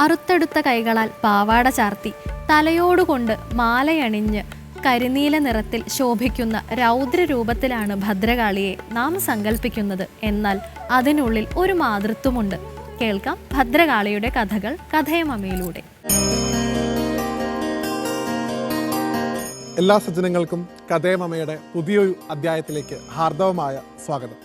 അറുത്തെടുത്ത കൈകളാൽ പാവാട ചാർത്തി തലയോടുകൊണ്ട് മാലയണിഞ്ഞ് കരിനീല നിറത്തിൽ ശോഭിക്കുന്ന രൗദ്രരൂപത്തിലാണ് ഭദ്രകാളിയെ നാം സങ്കല്പിക്കുന്നത് എന്നാൽ അതിനുള്ളിൽ ഒരു മാതൃത്വമുണ്ട്. കേൾക്കാം ഭദ്രകാളിയുടെ കഥകൾ കഥയമമ്മയിലൂടെ എല്ലാ സജ്ജനങ്ങൾക്കും കഥയമമ്മയുടെ പുതിയൊരു അധ്യായത്തിലേക്ക് ഹാർദവമായ സ്വാഗതം.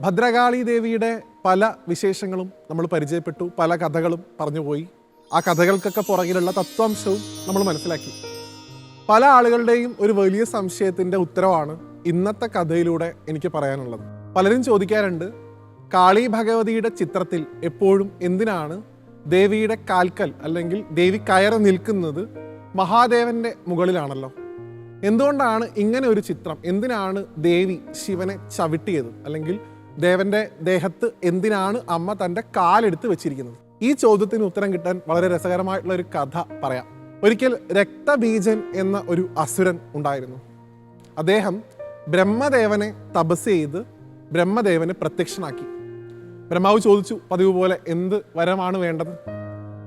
ഭദ്രകാളി ദേവിയുടെ പല വിശേഷങ്ങളും നമ്മൾ പരിചയപ്പെട്ടു പല കഥകളും പറഞ്ഞുപോയി ആ കഥകൾക്കൊക്കെ പുറകിലുള്ള തത്വാംശവും നമ്മൾ മനസ്സിലാക്കി. പല ആളുകളുടെയും ഒരു വലിയ സംശയത്തിന്റെ ഉത്തരവാണ് ഇന്നത്തെ കഥയിലൂടെ എനിക്ക് പറയാനുള്ളത്. പലരും ചോദിക്കാറുണ്ട് കാളി ഭഗവതിയുടെ ചിത്രത്തിൽ എപ്പോഴും എന്തിനാണ് ദേവിയുടെ കാൽക്കൽ അല്ലെങ്കിൽ ദേവി കയറി നിൽക്കുന്നത് മഹാദേവന്റെ മുകളിലാണല്ലോ? എന്തുകൊണ്ടാണ് ഇങ്ങനെ ഒരു ചിത്രം? എന്തിനാണ് ദേവി ശിവനെ ചവിട്ടിയത്? അല്ലെങ്കിൽ ദേവന്റെ ദേഹത്ത് എന്തിനാണ് അമ്മ തന്റെ കാലെടുത്ത് വെച്ചിരിക്കുന്നത്? ഈ ചോദ്യത്തിന് ഉത്തരം കിട്ടാൻ വളരെ രസകരമായിട്ടുള്ള ഒരു കഥ പറയാം. ഒരിക്കൽ രക്തബീജൻ എന്ന ഒരു അസുരൻ ഉണ്ടായിരുന്നു. അദ്ദേഹം ബ്രഹ്മദേവനെ തപസ് ചെയ്ത് ബ്രഹ്മദേവനെ പ്രത്യക്ഷനാക്കി. ബ്രഹ്മാവ് ചോദിച്ചു പതിവ് പോലെ എന്ത് വരമാണ് വേണ്ടത്?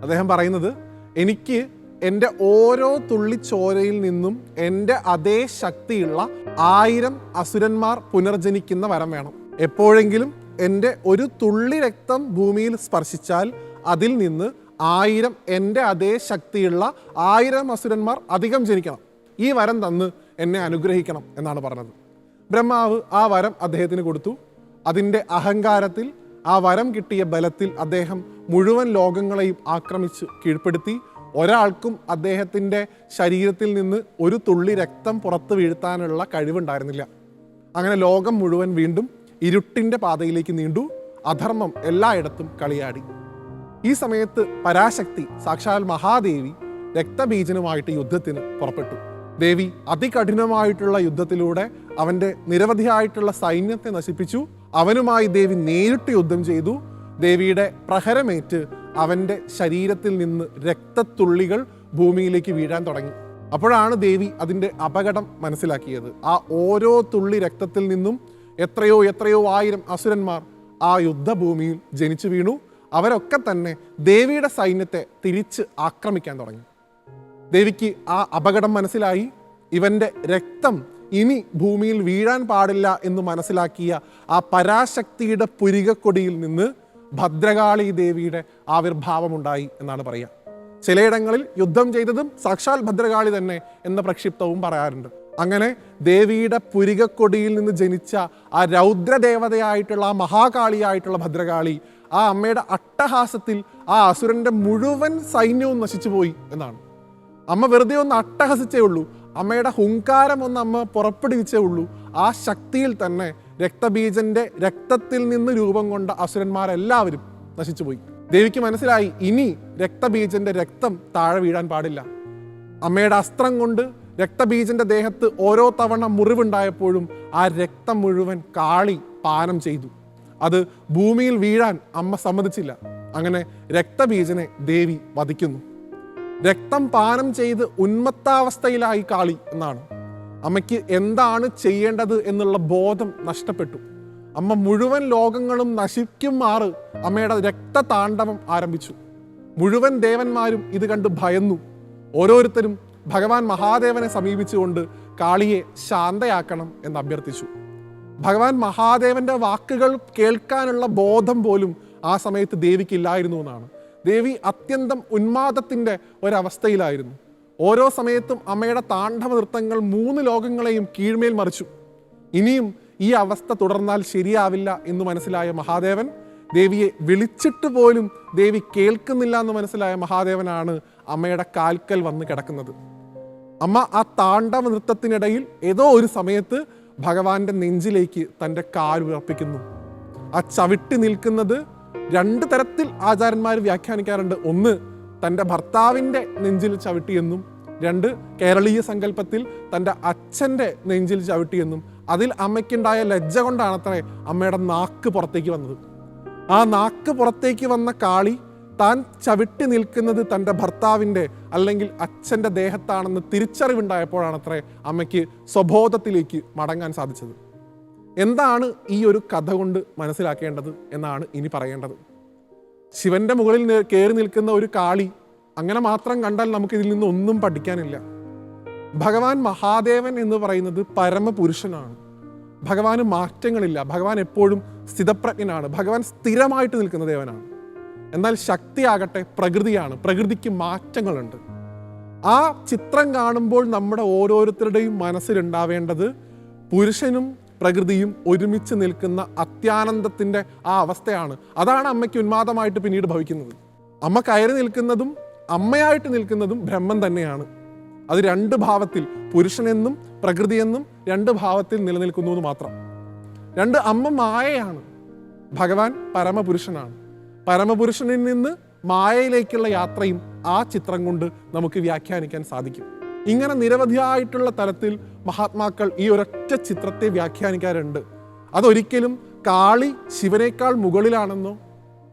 അദ്ദേഹം പറയുന്നത് എനിക്ക് എന്റെ ഓരോ തുള്ളി ചോരയിൽ നിന്നും എന്റെ അതേ ശക്തിയുള്ള ആയിരം അസുരന്മാർ പുനർജനിക്കുന്ന വരം വേണം. എപ്പോഴെങ്കിലും എന്റെ ഒരു തുള്ളി രക്തം ഭൂമിയിൽ സ്പർശിച്ചാൽ അതിൽ നിന്ന് ആയിരം എന്റെ അതേ ശക്തിയുള്ള ആയിരം അസുരന്മാർ അധികം ജനിക്കണം. ഈ വരം തന്ന് എന്നെ അനുഗ്രഹിക്കണം എന്നാണ് പറഞ്ഞത്. ബ്രഹ്മാവ് ആ വരം അദ്ദേഹത്തിന് കൊടുത്തു. അതിന്റെ അഹങ്കാരത്തിൽ ആ വരം കിട്ടിയ ബലത്തിൽ അദ്ദേഹം മുഴുവൻ ലോകങ്ങളെയും ആക്രമിച്ച് കീഴ്പ്പെടുത്തി. ഒരാൾക്കും അദ്ദേഹത്തിന്റെ ശരീരത്തിൽ നിന്ന് ഒരു തുള്ളി രക്തം പുറത്ത് വീഴ്ത്താനുള്ള കഴിവുണ്ടായിരുന്നില്ല. അങ്ങനെ ലോകം മുഴുവൻ വീണ്ടും ഇരുട്ടിന്റെ പാതയിലേക്ക് നീണ്ടു അധർമ്മം എല്ലായിടത്തും കളിയാടി. ഈ സമയത്ത് പരാശക്തി സാക്ഷാൽ മഹാദേവി രക്തബീജനുമായിട്ട് യുദ്ധത്തിന് പുറപ്പെട്ടു. ദേവി അതികഠിനമായിട്ടുള്ള യുദ്ധത്തിലൂടെ അവന്റെ നിരവധിയായിട്ടുള്ള സൈന്യത്തെ നശിപ്പിച്ചു. അവനുമായി ദേവി നേരിട്ട് യുദ്ധം ചെയ്തു. ദേവിയുടെ പ്രഹരമേറ്റ് അവന്റെ ശരീരത്തിൽ നിന്ന് രക്തത്തുള്ളികൾ ഭൂമിയിലേക്ക് വീഴാൻ തുടങ്ങി. അപ്പോഴാണ് ദേവി അതിന്റെ അപകടം മനസ്സിലാക്കിയത്. ആ ഓരോ തുള്ളി രക്തത്തിൽ നിന്നും എത്രയോ എത്രയോ ആയിരം അസുരന്മാർ ആ യുദ്ധഭൂമിയിൽ ജനിച്ചു വീണു. അവരൊക്കെ തന്നെ ദേവിയുടെ സൈന്യത്തെ തിരിച്ച് ആക്രമിക്കാൻ തുടങ്ങി. ദേവിക്ക് ആ അപകടം മനസ്സിലായി. ഇവന്റെ രക്തം ഇനി ഭൂമിയിൽ വീഴാൻ പാടില്ല എന്ന് മനസ്സിലാക്കിയ ആ പരാശക്തിയുടെ പുരികക്കൊടിയിൽ നിന്ന് ഭദ്രകാളി ദേവിയുടെ ആവിർഭാവമുണ്ടായി എന്നാണ് പറയുക. ചിലയിടങ്ങളിൽ യുദ്ധം ചെയ്തതും സാക്ഷാൽ ഭദ്രകാളി തന്നെ എന്ന പ്രക്ഷിപ്തവും പറയാറുണ്ട്. അങ്ങനെ ദേവിയുടെ പുരികക്കൊടിയിൽ നിന്ന് ജനിച്ച ആ രൗദ്രദേവതയായിട്ടുള്ള ആ മഹാകാളിയായിട്ടുള്ള ഭദ്രകാളി ആ അമ്മയുടെ അട്ടഹാസത്തിൽ ആ അസുരന്റെ മുഴുവൻ സൈന്യവും നശിച്ചു പോയി എന്നാണ്. അമ്മ വെറുതെ ഒന്ന് അട്ടഹസിച്ചേ ഉള്ളൂ. അമ്മയുടെ ഹുങ്കാരം ഒന്ന് അമ്മ പുറപ്പെടുവിച്ചേ ഉള്ളൂ. ആ ശക്തിയിൽ തന്നെ രക്തബീജന്റെ രക്തത്തിൽ നിന്ന് രൂപം കൊണ്ട അസുരന്മാരെല്ലാവരും നശിച്ചുപോയി ദേവിക്ക് മനസ്സിലായി ഇനി രക്തബീജന്റെ രക്തം താഴെ വീഴാൻ പാടില്ല. അമ്മയുടെ അസ്ത്രം കൊണ്ട് രക്തബീജന്റെ ദേഹത്ത് ഓരോ തവണ മുറിവുണ്ടായപ്പോഴും ആ രക്തം മുഴുവൻ കാളി പാനം ചെയ്തു. അത് ഭൂമിയിൽ വീഴാൻ അമ്മ സമ്മതിച്ചില്ല. അങ്ങനെ രക്തബീജനെ ദേവി വധിക്കുന്നു. രക്തം പാനം ചെയ്ത് ഉന്മത്താവസ്ഥയിലായി കാളി എന്നാണ്. അമ്മയ്ക്ക് എന്താണ് ചെയ്യേണ്ടത് എന്നുള്ള ബോധം നഷ്ടപ്പെട്ടു. അമ്മ മുഴുവൻ ലോകങ്ങളും നശിക്കും മാറ് അമ്മയുടെ രക്തതാണ്ഡവം ആരംഭിച്ചു. മുഴുവൻ ദേവന്മാരും ഇത് കണ്ട് ഭയന്നു. ഓരോരുത്തരും ഭഗവാൻ മഹാദേവനെ സമീപിച്ചുകൊണ്ട് കാളിയെ ശാന്തയാക്കണം എന്ന് അഭ്യർത്ഥിച്ചു. ഭഗവാൻ മഹാദേവന്റെ വാക്കുകൾ കേൾക്കാനുള്ള ബോധം പോലും ആ സമയത്ത് ദേവിക്കില്ലായിരുന്നു എന്നാണ്. ദേവി അത്യന്തം ഉന്മാദത്തിന്റെ ഒരവസ്ഥയിലായിരുന്നു. ഓരോ സമയത്തും അമ്മയുടെ താണ്ഡവ നൃത്തങ്ങൾ മൂന്ന് ലോകങ്ങളെയും കീഴ്മേൽ മറിച്ചു. ഇനിയും ഈ അവസ്ഥ തുടർന്നാൽ ശരിയാവില്ല എന്ന് മനസ്സിലായ മഹാദേവൻ ദേവിയെ വിളിച്ചിട്ട് പോലും ദേവി കേൾക്കുന്നില്ല എന്ന് മനസ്സിലായ മഹാദേവനാണ് അമ്മയുടെ കാൽക്കൽ വന്ന് കിടക്കുന്നത്. അമ്മ ആ താണ്ഡവ നൃത്തത്തിനിടയിൽ ഏതോ ഒരു സമയത്ത് ഭഗവാന്റെ നെഞ്ചിലേക്ക് തന്റെ കാൽ ഉറപ്പിക്കുന്നു ആ ചവിട്ടി നിൽക്കുന്നത് രണ്ട് തരത്തിൽ ആചാര്യന്മാർ വ്യാഖ്യാനിക്കാറുണ്ട്. ഒന്ന് തന്റെ ഭർത്താവിന്റെ നെഞ്ചിൽ ചവിട്ടിയെന്നും രണ്ട് കേരളീയ സങ്കല്പത്തിൽ തന്റെ അച്ഛന്റെ നെഞ്ചിൽ ചവിട്ടിയെന്നും. അതിൽ അമ്മയ്ക്കുണ്ടായ ലജ്ജ കൊണ്ടാണത്രേ അമ്മയുടെ നാക്ക് പുറത്തേക്ക് വന്നത്. ആ നാക്ക് പുറത്തേക്ക് വന്ന കാളി താൻ ചവിട്ടി നിൽക്കുന്നത് തന്റെ ഭർത്താവിന്റെ അല്ലെങ്കിൽ അച്ഛന്റെ ദേഹത്താണെന്ന് തിരിച്ചറിവുണ്ടായപ്പോഴാണത്രേ അമ്മയ്ക്ക് സ്വബോധത്തിലേക്ക് മടങ്ങാൻ സാധിച്ചത്. എന്താണ് ഈ ഒരു കഥ കൊണ്ട് മനസ്സിലാക്കേണ്ടത് എന്നാണ് ഇനി പറയേണ്ടത്. ശിവന്റെ മുകളിൽ കയറി നിൽക്കുന്ന ഒരു കാളി അങ്ങനെ മാത്രം കണ്ടാൽ നമുക്ക് ഇതിൽ നിന്ന് ഒന്നും പഠിക്കാനില്ല. ഭഗവാൻ മഹാദേവൻ എന്ന് പറയുന്നത് പരമപുരുഷനാണ്. ഭഗവാന് മാറ്റങ്ങളില്ല. ഭഗവാൻ എപ്പോഴും സ്ഥിതപ്രജ്ഞനാണ്. ഭഗവാൻ സ്ഥിരമായിട്ട് നിൽക്കുന്ന ദേവനാണ്. എന്നാൽ ശക്തിയാകട്ടെ പ്രകൃതിയാണ്. പ്രകൃതിക്ക് മാറ്റങ്ങളുണ്ട്. ആ ചിത്രം കാണുമ്പോൾ നമ്മുടെ ഓരോരുത്തരുടെയും മനസ്സിലുണ്ടാവേണ്ടത് പുരുഷനും പ്രകൃതിയും ഒരുമിച്ച് നിൽക്കുന്ന അത്യാനന്ദത്തിന്റെ ആ അവസ്ഥയാണ്. അതാണ് അമ്മയ്ക്ക് ഉന്മാദമായിട്ട് പിന്നീട് ഭവിക്കുന്നത്. അമ്മ കയറി നിൽക്കുന്നതും അമ്മയായിട്ട് നിൽക്കുന്നതും ബ്രഹ്മം തന്നെയാണ്. അത് രണ്ട് ഭാവത്തിൽ പുരുഷനെന്നും പ്രകൃതിയെന്നും രണ്ട് ഭാവത്തിൽ നിലനിൽക്കുന്നു മാത്രം. രണ്ട് അമ്മ മായയാണ്. ഭഗവാൻ പരമപുരുഷനാണ്. പരമപുരുഷനിൽ നിന്ന് മായയിലേക്കുള്ള യാത്രയും ആ ചിത്രം കൊണ്ട് നമുക്ക് വ്യാഖ്യാനിക്കാൻ സാധിക്കും. ഇങ്ങനെ നിരവധിയായിട്ടുള്ള തലത്തിൽ മഹാത്മാക്കൾ ഈ ഒരൊറ്റ ചിത്രത്തെ വ്യാഖ്യാനിക്കാറുണ്ട്. അതൊരിക്കലും കാളി ശിവനേക്കാൾ മുകളിലാണെന്നോ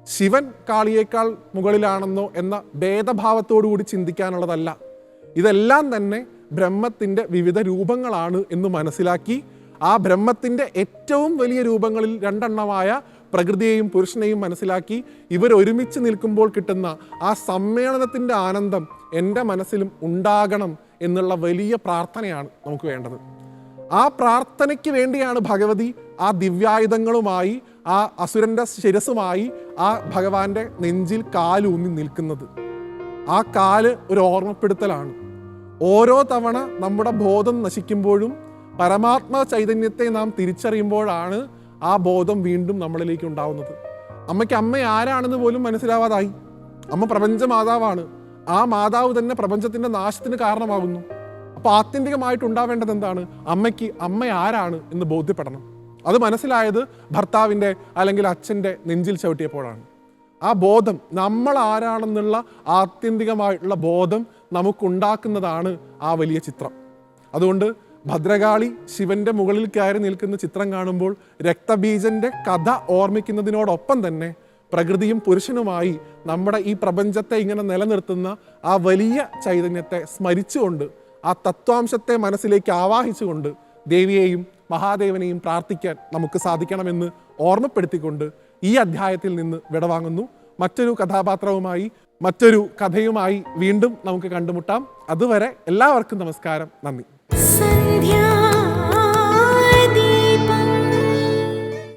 ശിവൻ കാളിയേക്കാൾ മുകളിലാണെന്നോ എന്ന ഭേദഭാവത്തോടു കൂടി ചിന്തിക്കാനുള്ളതല്ല. ഇതെല്ലാം തന്നെ ബ്രഹ്മത്തിന്റെ വിവിധ രൂപങ്ങളാണ് എന്ന് മനസ്സിലാക്കി ആ ബ്രഹ്മത്തിന്റെ ഏറ്റവും വലിയ രൂപങ്ങളിൽ രണ്ടെണ്ണമായ പ്രകൃതിയെയും പുരുഷനെയും മനസ്സിലാക്കി ഇവർ ഒരുമിച്ച് നിൽക്കുമ്പോൾ കിട്ടുന്ന ആ സമ്മേളനത്തിന്റെ ആനന്ദം എന്റെ മനസ്സിലും ഉണ്ടാകണം എന്നുള്ള വലിയ പ്രാർത്ഥനയാണ് നമുക്ക് വേണ്ടത്. ആ പ്രാർത്ഥനയ്ക്ക് വേണ്ടിയാണ് ഭഗവതി ആ ദിവ്യായുധങ്ങളുമായി ആ അസുരന്റെ ശിരസുമായി ആ ഭഗവാന്റെ നെഞ്ചിൽ കാലൂന്നി നിൽക്കുന്നത്. ആ കാൽ ഒരു ഓർമ്മപ്പെടുത്തലാണ്. ഓരോ തവണ നമ്മുടെ ബോധം നശിക്കുമ്പോഴും പരമാത്മ ചൈതന്യത്തെ നാം തിരിച്ചറിയുമ്പോഴാണ് ആ ബോധം വീണ്ടും നമ്മളിലേക്ക് ഉണ്ടാവുന്നത്. അമ്മയ്ക്ക് അമ്മ ആരാണെന്ന് പോലും മനസ്സിലാവാതായി. അമ്മ പ്രപഞ്ച മാതാവാണ് ആ മാതാവ് തന്നെ പ്രപഞ്ചത്തിന്റെ നാശത്തിന് കാരണമാകുന്നു. അപ്പൊ ആത്യന്തികമായിട്ട് ഉണ്ടാവേണ്ടത് എന്താണ്? അമ്മയ്ക്ക് അമ്മ ആരാണ് എന്ന് ബോധ്യപ്പെടണം. അത് മനസ്സിലായത് ഭർത്താവിന്റെ അല്ലെങ്കിൽ അച്ഛന്റെ നെഞ്ചിൽ ചവിട്ടിയപ്പോഴാണ്. ആ ബോധം നമ്മൾ ആരാണെന്നുള്ള ആത്യന്തികമായിട്ടുള്ള ബോധം നമുക്കുണ്ടാക്കുന്നതാണ് ആ വലിയ ചിത്രം. അതുകൊണ്ട് ഭദ്രകാളി ശിവന്റെ മുകളിൽ കയറി നിൽക്കുന്ന ചിത്രം കാണുമ്പോൾ രക്തബീജന്റെ കഥ ഓർമ്മിക്കുന്നതിനോടൊപ്പം തന്നെ പ്രകൃതിയും പുരുഷനുമായി നമ്മുടെ ഈ പ്രപഞ്ചത്തെ ഇങ്ങനെ നിലനിർത്തുന്ന ആ വലിയ ചൈതന്യത്തെ സ്മരിച്ചുകൊണ്ട് ആ തത്വാംശത്തെ മനസ്സിലേക്ക് ആവാഹിച്ചുകൊണ്ട് ദേവിയെയും മഹാദേവനെയും പ്രാർത്ഥിക്കാൻ നമുക്ക് സാധിക്കണമെന്ന് ഓർമ്മപ്പെടുത്തിക്കൊണ്ട് ഈ അധ്യായത്തിൽ നിന്ന് വിടവാങ്ങുന്നു. മറ്റൊരു കഥാപാത്രവുമായി മറ്റൊരു കഥയുമായി വീണ്ടും നമുക്ക് കണ്ടുമുട്ടാം. അതുവരെ എല്ലാവർക്കും നമസ്കാരം. നന്ദി.